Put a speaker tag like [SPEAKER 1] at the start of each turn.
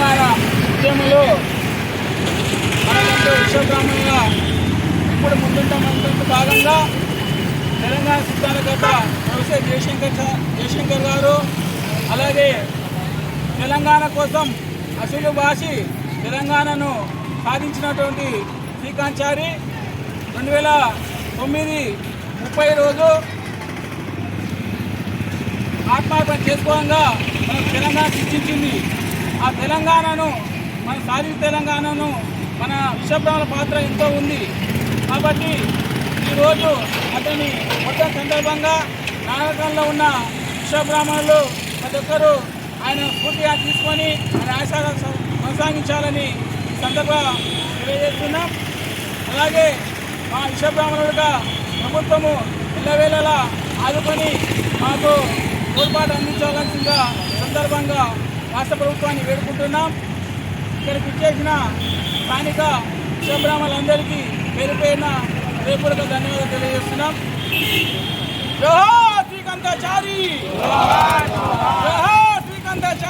[SPEAKER 1] విషయంలో మనకంటూ విశ్వబ్రాహ్మణుగా ఇప్పుడు ముందుంటామంటే భాగంగా తెలంగాణ సిద్ధాంతకర్త ప్రొఫెసర్ జయశంకర్ జయశంకర్ గారు అలాగే తెలంగాణ కోసం అసలు భాషి తెలంగాణను సాధించినటువంటి శ్రీకాంచారి రెండు వేల తొమ్మిది ముప్పై రోజు ఆత్మహత్య చేసుకోగా మన తెలంగాణ సృష్టించింది. ఆ తెలంగాణను మన సాధిత తెలంగాణను మన విశ్వబ్రాహ్మణ పాత్ర ఎంతో ఉంది. కాబట్టి ఈరోజు అతని మొత్తం సందర్భంగా నాటకంలో ఉన్న విశ్వబ్రాహ్మణులు ప్రతి ఒక్కరూ ఆయన స్ఫూర్తిగా తీసుకొని ఆయన ఆశగా కొనసాగించాలని సందర్భంగా తెలియజేస్తున్నాం. అలాగే మా విశ్వబ్రాహ్మణులుగా ప్రభుత్వము ఎల్లవేళలా ఆదుకొని మాకు తోడ్పాటు అందించాల్సిందిగా సందర్భంగా రాష్ట్ర ప్రభుత్వాన్ని వేడుకుంటున్నాం. ఇక్కడికి ఇచ్చేసిన స్థానిక విశ్వబ్రాహ్మణులందరికీ పేరు పేరున రేపుడుగా ధన్యవాదాలు తెలియజేస్తున్నాం. జోహార్ శ్రీకాంతాచారి! శ్రీకాంతాచారి!